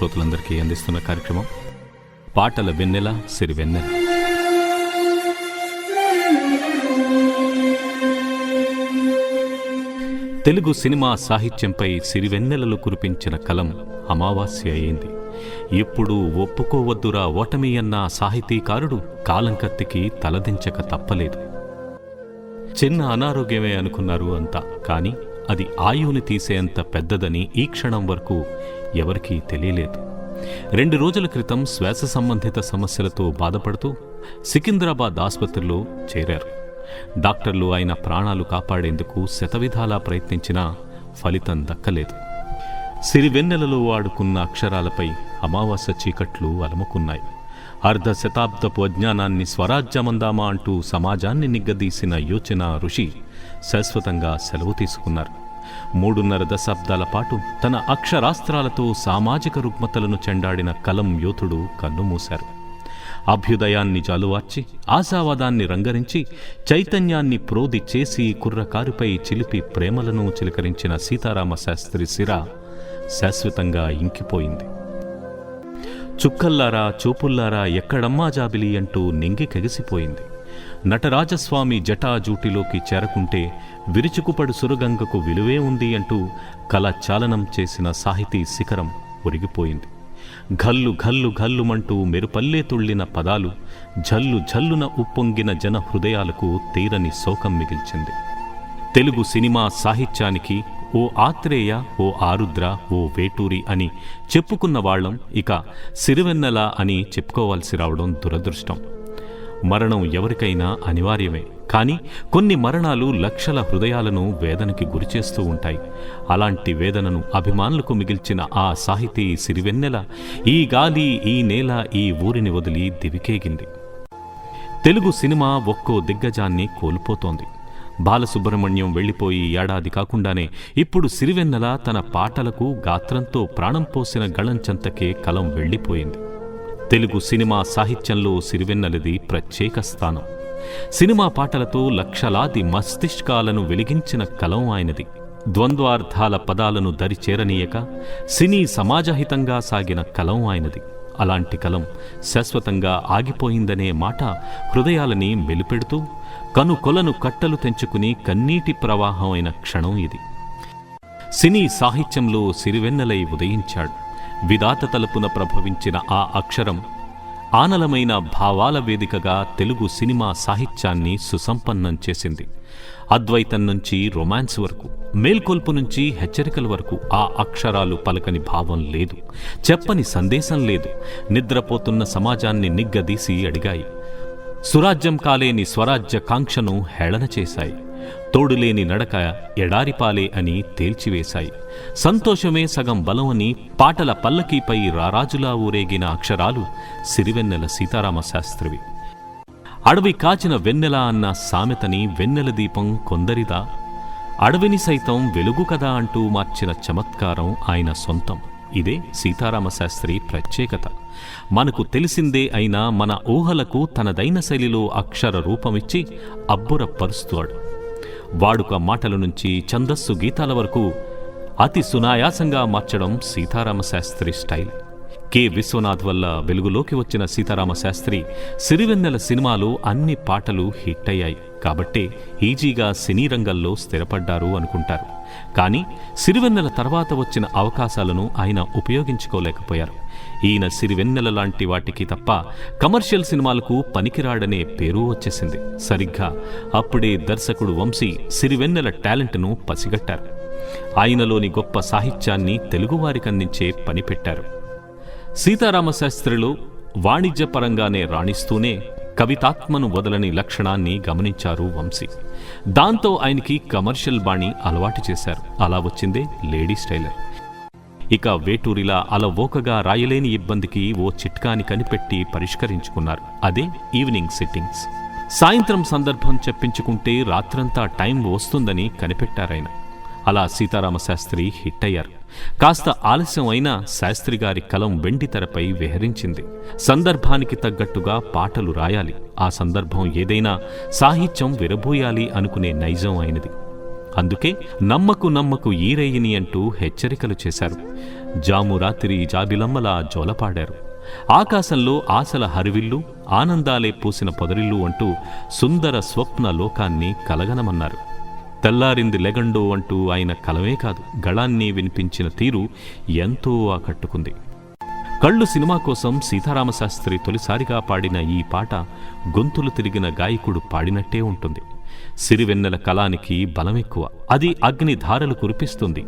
శ్రోతలందరికీ అందిస్తున్న కార్యక్రమం పాటల వెన్నెల సిరి వెన్నెల. తెలుగు సినిమా సాహిత్యంపై సిరివెన్నెలలు కురిపించిన కలం అమావాస్య అయింది. ఎప్పుడు ఒప్పుకోవద్దురా ఓటమి అన్న సాహితీకారుడు కాలంకత్తికి తలదించక తప్పలేదు. చిన్న అనారోగ్యమే అనుకున్నారు అంతా కానీ అది ఆయువుని తీసేంత పెద్దదని ఈ క్షణం వరకు ఎవరికీ తెలియలేదు. రెండు రోజుల క్రితం శ్వాస సంబంధిత సమస్యలతో బాధపడుతూ సికింద్రాబాద్ ఆసుపత్రిలో చేరారు. డాక్టర్లు ఆయన ప్రాణాలు కాపాడేందుకు శతవిధాలా ప్రయత్నించినా ఫలితం దక్కలేదు. సిరివెన్నెలలో వాడుకున్న అక్షరాలపై అమావాస్య చీకట్లు అలముకున్నాయి. అర్ధ శతాబ్దపు అజ్ఞానాన్ని స్వరాజ్యమందామా అంటూ సమాజాన్ని నిగ్గదీసిన యోచన ఋషి శాశ్వతంగా సెలవు తీసుకున్నారు. మూడున్నర దశాబ్దాల పాటు తన అక్షరాస్త్రాలతో సామాజిక రుగ్మతలను చెండాడిన కలం యోధుడు కన్నుమూశారు అభ్యుదయాన్ని జాలువార్చి ఆశావాదాన్ని రంగరించి చైతన్యాన్ని ప్రోది చేసి కుర్రకారుపై చిలిపి ప్రేమలను చిలకరించిన సీతారామ శాస్త్రి సిర శాశ్వతంగా ఇంకిపోయింది. చుక్కల్లారా చూపుల్లారా ఎక్కడమ్మా జాబిలి అంటూ నింగి కెగిసిపోయింది. నటరాజస్వామి జటాజూటిలోకి చేరకుంటే విరుచుకుపడు సురగంగకు విలువే ఉంది అంటూ కళాచాలనం చాలనం చేసిన సాహితీ శిఖరం ఒరిగిపోయింది. ఘల్లు ఘల్లు ఘల్లుమంటూ మెరుపల్లే తుళ్ళిన పదాలు జల్లు జల్లున ఉప్పొంగిన జన హృదయాలకు తీరని శోకం మిగిల్చింది. తెలుగు సినిమా సాహిత్యానికి ఓ ఆత్రేయ ఓ ఆరుద్ర ఓ వేటూరి అని చెప్పుకున్న వాళ్ళం ఇక సిరివెన్నెల అని చెప్పుకోవాల్సి రావడం దురదృష్టం. మరణం ఎవరికైనా అనివార్యమే. కానీ కొన్ని మరణాలు లక్షల హృదయాలను వేదనకి గురిచేస్తూ ఉంటాయి. అలాంటి వేదనను అభిమానులకు మిగిల్చిన ఆ సాహితీ సిరివెన్నెల ఈ గాలి ఈ నేల ఈ ఊరిని వదిలి దివికేగింది. తెలుగు సినిమా ఒక్కో దిగ్గజాన్ని కోల్పోతోంది. బాలసుబ్రహ్మణ్యం వెళ్ళిపోయి ఏడాది కాకుండానే ఇప్పుడు సిరివెన్నెల తన పాటలకు గాత్రంతో ప్రాణం పోసిన గళంచంతకే కలం వెళ్ళిపోయింది. తెలుగు సినిమా సాహిత్యంలో సిరివెన్నెలది ప్రత్యేక స్థానం. సినిమా పాటలతో లక్షలాది మస్తిష్కాలను వెలిగించిన కలం ఆయనది. ద్వంద్వార్థాల పదాలను దరిచేరనీయక సినీ సమాజహితంగా సాగిన కలం ఆయనది. అలాంటి కలం శాశ్వతంగా ఆగిపోయిందనే మాట హృదయాలని మెలిపెడుతూ కనుకొలను కట్టలు తెంచుకుని కన్నీటి ప్రవాహం అయిన క్షణం ఇది. సినీ సాహిత్యంలో సిరివెన్నెలై ఉదయించాడు. విధాత తలుపున ప్రభవించిన ఆ అక్షరం ఆనలమైన భావాల వేదికగా తెలుగు సినిమా సాహిత్యాన్ని సుసంపన్నం చేసింది. అద్వైతం నుంచి రొమాన్స్ వరకు మేల్కొల్పు నుంచి హెచ్చరికల వరకు ఆ అక్షరాలు పలకని భావం లేదు. చెప్పని సందేశం లేదు. నిద్రపోతున్న సమాజాన్ని నిగ్గదీసి అడిగాయి. సురాజ్యం కాలేని స్వరాజ్య కాంక్షను హేళన చేశాయి. తోడులేని నడక ఎడారిపాలే అని తేల్చివేశాయి. సంతోషమే సగం బలమని పాటల పల్లకీపై రారాజులా ఊరేగిన అక్షరాలు సిరివెన్నెల సీతారామ శాస్త్రివి అడవి కాచిన వెన్నెల అన్న సామెతని వెన్నెల దీపం కొందరిదా? అడవిని సైతం వెలుగు కదా అంటూ మార్చిన చమత్కారం ఆయన సొంతం. ఇదే సీతారామశాస్త్రి ప్రత్యేకత. మనకు తెలిసిందే అయినా మన ఊహలకు తనదైన శైలిలో అక్షర రూపమిచ్చి అబ్బురపరుస్తాడు వాడుక మాటల నుంచి ఛందస్సు గీతాల వరకు అతి సునాయాసంగా మార్చడం సీతారామ శాస్త్రి స్టైల్. కె. విశ్వనాథ్ వల్ల వెలుగులోకి వచ్చిన సీతారామ శాస్త్రి సిరివెన్నెల సినిమాలో అన్ని పాటలు హిట్ అయ్యాయి కాబట్టే ఈజీగా సినీ రంగంలో స్థిరపడ్డారు అనుకుంటారు. కానీ సిరివెన్నెల తర్వాత వచ్చిన అవకాశాలను ఆయన ఉపయోగించుకోలేకపోయారు. ఈయన సిరివెన్నెల లాంటి వాటికి తప్ప కమర్షియల్ సినిమాలకు పనికిరాడనే పేరు వచ్చేసింది. సరిగ్గా అప్పుడే దర్శకుడు వంశీ సిరివెన్నెల టాలెంట్ను పసిగట్టారు. ఆయనలోని గొప్ప సాహిత్యాన్ని తెలుగువారికి అందించే పని పెట్టారు. సీతారామశాస్త్రిలో వాణిజ్యపరంగానే రాణిస్తూనే కవితాత్మను వదలని లక్షణాన్ని గమనించారు వంశీ. దాంతో ఆయనకి కమర్షియల్ బాణి అలవాటు చేశారు. అలా వచ్చిందే లేడీ స్టైలర్. ఇక వేటూరిలా అలవోకగా రాయలేని ఇబ్బందికి ఓ చిట్కాని కనిపెట్టి పరిష్కరించుకున్నారు. అదే ఈవినింగ్ సిట్టింగ్స్. సాయంత్రం సందర్భం చెప్పించుకుంటే రాత్రంతా టైం వస్తుందని కనిపెట్టారాయన. అలా సీతారామ శాస్త్రి హిట్ అయ్యారు కాస్త ఆలస్యం అయినా శాస్త్రి గారి కలం వెండి తెరపై విహరించింది. సందర్భానికి తగ్గట్టుగా పాటలు రాయాలి. ఆ సందర్భం ఏదైనా సాహిత్యం విరబోయాలి అనుకునే నైజం అయినది. అందుకే నమ్మకు నమ్మకు ఈరేయిని అంటూ హెచ్చరికలు చేశారు. జాము రాత్రి జాబిలమ్మలా జోలపాడారు. ఆకాశంలో ఆశల హరివిల్లు ఆనందాలే పూసిన పొదరిల్లు అంటూ సుందర స్వప్న లోకాన్ని కలగనమన్నారు. తెల్లారింది లెగండో అంటూ ఆయన కలమే కాదు గళాన్ని వినిపించిన తీరు ఎంతో ఆకట్టుకుంది. కళ్ళు సినిమా కోసం సీతారామశాస్త్రి తొలిసారిగా పాడిన ఈ పాట గొంతులు తిరిగిన గాయకుడు పాడినట్టే ఉంటుంది. సిరివెన్నెల కళానికి బలమెక్కువ. అది అగ్ని ధారలు కురిపిస్తుంది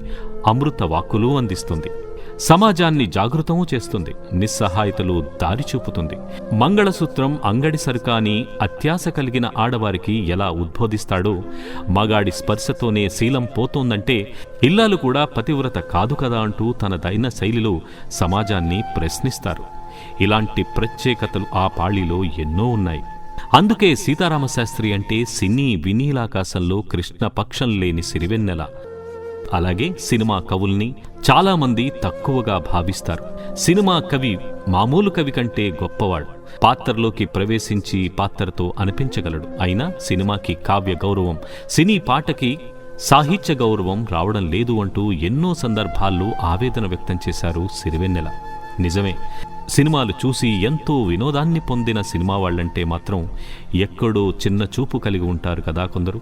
అమృత వాక్కులు అందిస్తుంది. సమాజాన్ని జాగృతమూ చేస్తుంది నిస్సహాయతలు దారి చూపుతుంది. మంగళసూత్రం అంగడి సరుకాని అత్యాశ కలిగిన ఆడవారికి ఎలా ఉద్బోధిస్తాడో మగాడి స్పర్శతోనే శీలం పోతోందంటే ఇల్లాలు కూడా పతివ్రత కాదు కదా అంటూ తన దైన శైలిలో సమాజాన్ని ప్రశ్నిస్తారు. ఇలాంటి ప్రత్యేకతలు ఆ పాళిలో ఎన్నో ఉన్నాయి. అందుకే సీతారామశాస్త్రి అంటే సినీ వినీలాకాశంలో కృష్ణ పక్షం లేని సిరివెన్నెల. అలాగే సినిమా కవుల్ని చాలామంది తక్కువగా భావిస్తారు. సినిమా కవి మామూలు కవి కంటే గొప్పవాడు. పాత్రలోకి ప్రవేశించి పాత్రతో అనిపించగలడు. అయినా సినిమాకి కావ్య గౌరవం సినీ పాటకి సాహిత్య గౌరవం రావడం లేదు అంటూ ఎన్నో సందర్భాల్లో ఆవేదన వ్యక్తం చేశారు సిరివెన్నెల. నిజమే సినిమాలు చూసి ఎంతో వినోదాన్ని పొందిన సినిమా వాళ్ళంటే మాత్రం ఎక్కడో చిన్న చూపు కలిగి ఉంటారు కదా కొందరు.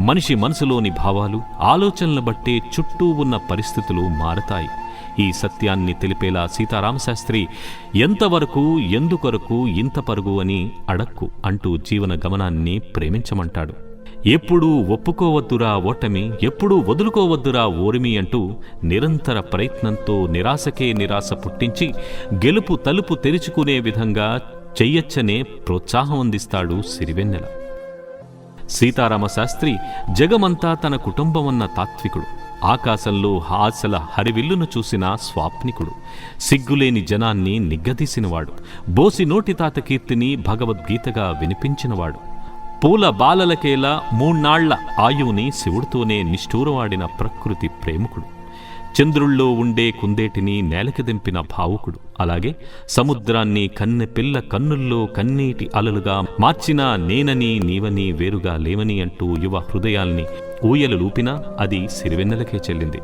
మనిషి మనసులోని భావాలు ఆలోచనలు బట్టే చుట్టూ ఉన్న పరిస్థితులు మారతాయి. ఈ సత్యాన్ని తెలిపేలా సీతారామశాస్త్రి ఎంతవరకు ఎందుకొరకు ఇంత పరుగు అని అడక్కు అంటూ జీవన గమనాన్ని ప్రేమించమంటాడు. ఎప్పుడూ ఒప్పుకోవద్దురా ఓటమి ఎప్పుడూ వదులుకోవద్దురా ఓరిమి అంటూ నిరంతర ప్రయత్నంతో నిరాశకే నిరాశ పుట్టించి గెలుపు తలుపు తెరుచుకునే విధంగా చెయ్యొచ్చనే ప్రోత్సాహం అందిస్తాడు సిరివెన్నెల. సీతారామ శాస్త్రి జగమంతా తన కుటుంబమన్న తాత్వికుడు. ఆకాశంలో హాసల హరివిల్లును చూసిన స్వాప్నికుడు. సిగ్గులేని జనాన్ని నిగ్గదీసినవాడు. బోసి నోటి తాత కీర్తిని భగవద్గీతగా వినిపించినవాడు. పూల బాలలకేలా మూణ్ణాళ్ళ ఆయువుని శివుడితోనే నిష్ఠూరవాడిన ప్రకృతి ప్రేమికుడు. చంద్రుల్లో ఉండే కుందేటిని నేలకి దింపిన భావుకుడు. అలాగే సముద్రాన్ని కన్నె పిల్ల కన్నుల్లో కన్నీటి అలలుగా మార్చిన నేనని నీవని వేరుగా లేవని అంటూ యువ హృదయాల్ని ఊయలు లూపినా అది సిరివెన్నెలకే చెల్లింది.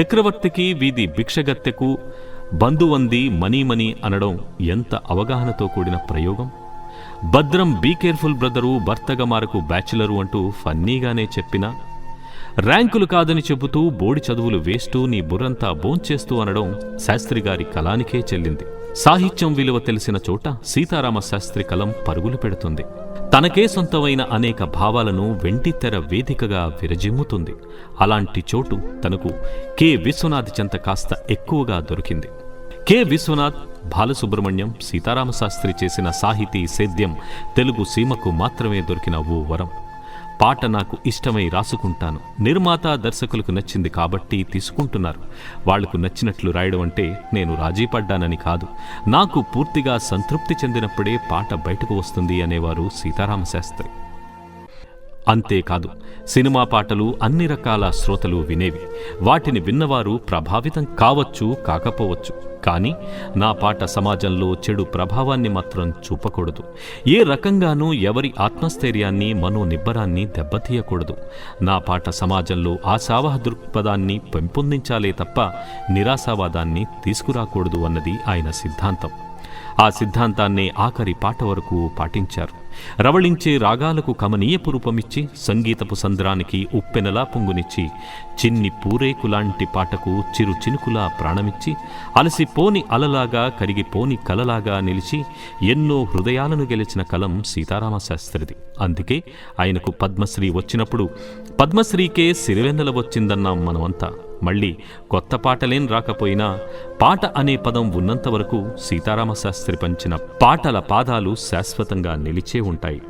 చక్రవర్తికి వీధి భిక్షగత్తెకు బంధువంది మనీమని అనడం ఎంత అవగాహనతో కూడిన ప్రయోగం? భద్రం బీ కేర్ఫుల్ బ్రదరు భర్తగమారకు బ్యాచిలరు అంటూ ఫన్నీగానే చెప్పినా ర్యాంకులు కాదని చెబుతూ బోడి చదువులు వేస్తూ నీ బుర్రంతా బోంచేస్తూ అనడం శాస్త్రిగారి కలానికే చెల్లింది. సాహిత్యం విలువ తెలిసిన చోట సీతారామ శాస్త్రి కలం పరుగులు పెడుతుంది. తనకే సొంతమైన అనేక భావాలను వెంటితెర వేదికగా విరజిమ్ముతుంది. అలాంటి చోటు తనకు కె. విశ్వనాథ్ చెంత కాస్త ఎక్కువగా దొరికింది. కె. విశ్వనాథ్ బాలసుబ్రహ్మణ్యం సీతారామశాస్త్రి చేసిన సాహితీ సేద్యం తెలుగు సీమకు మాత్రమే దొరికిన ఓ వరం. పాట నాకు ఇష్టమై రాసుకుంటాను. నిర్మాత దర్శకులకు నచ్చింది కాబట్టి తీసుకుంటున్నారు. వాళ్ళకు నచ్చినట్లు రాయడం అంటే నేను రాజీ పడ్డానని కాదు. నాకు పూర్తిగా సంతృప్తి చెందినప్పుడే పాట బయటకు వస్తుంది అనేవారు సీతారామశాస్త్రి. అంతేకాదు సినిమా పాటలు అన్ని రకాల శ్రోతలు వినేవి. వాటిని విన్నవారు ప్రభావితం కావచ్చు కాకపోవచ్చు. కానీ నా పాట సమాజంలో చెడు ప్రభావాన్ని మాత్రం చూపకూడదు. ఏ రకంగానూ ఎవరి ఆత్మస్థైర్యాన్ని మనోనిబ్బరాన్ని దెబ్బతీయకూడదు. నా పాట సమాజంలో ఆశావహ దృక్పథాన్ని పెంపొందించాలే తప్ప నిరాశావాదాన్ని తీసుకురాకూడదు అన్నది ఆయన సిద్ధాంతం. ఆ సిద్ధాంతాన్నే ఆఖరి పాట వరకు పాటించారు. రవళించే రాగాలకు కమనీయపు రూపమిచ్చి సంగీతపు సంద్రానికి ఉప్పెనలా పొంగునిచ్చి చిన్ని పూరేకులాంటి పాటకు చిరు చినుకులా ప్రాణమిచ్చి అలసిపోని అలలాగా కరిగిపోని కలలాగా నిలిచి ఎన్నో హృదయాలను గెలిచిన కలం సీతారామశాస్త్రిది. అందుకే ఆయనకు పద్మశ్రీ వచ్చినప్పుడు పద్మశ్రీకే సిరివెన్నెల వచ్చిందన్నాం మనమంతా. మళ్ళీ కొత్త పాటలేం రాకపోయినా పాట అనే పదం ఉన్నంతవరకు సీతారామశాస్త్రి పంచిన పాటల పాదాలు శాశ్వతంగా నిలిచే ఉంటాయి.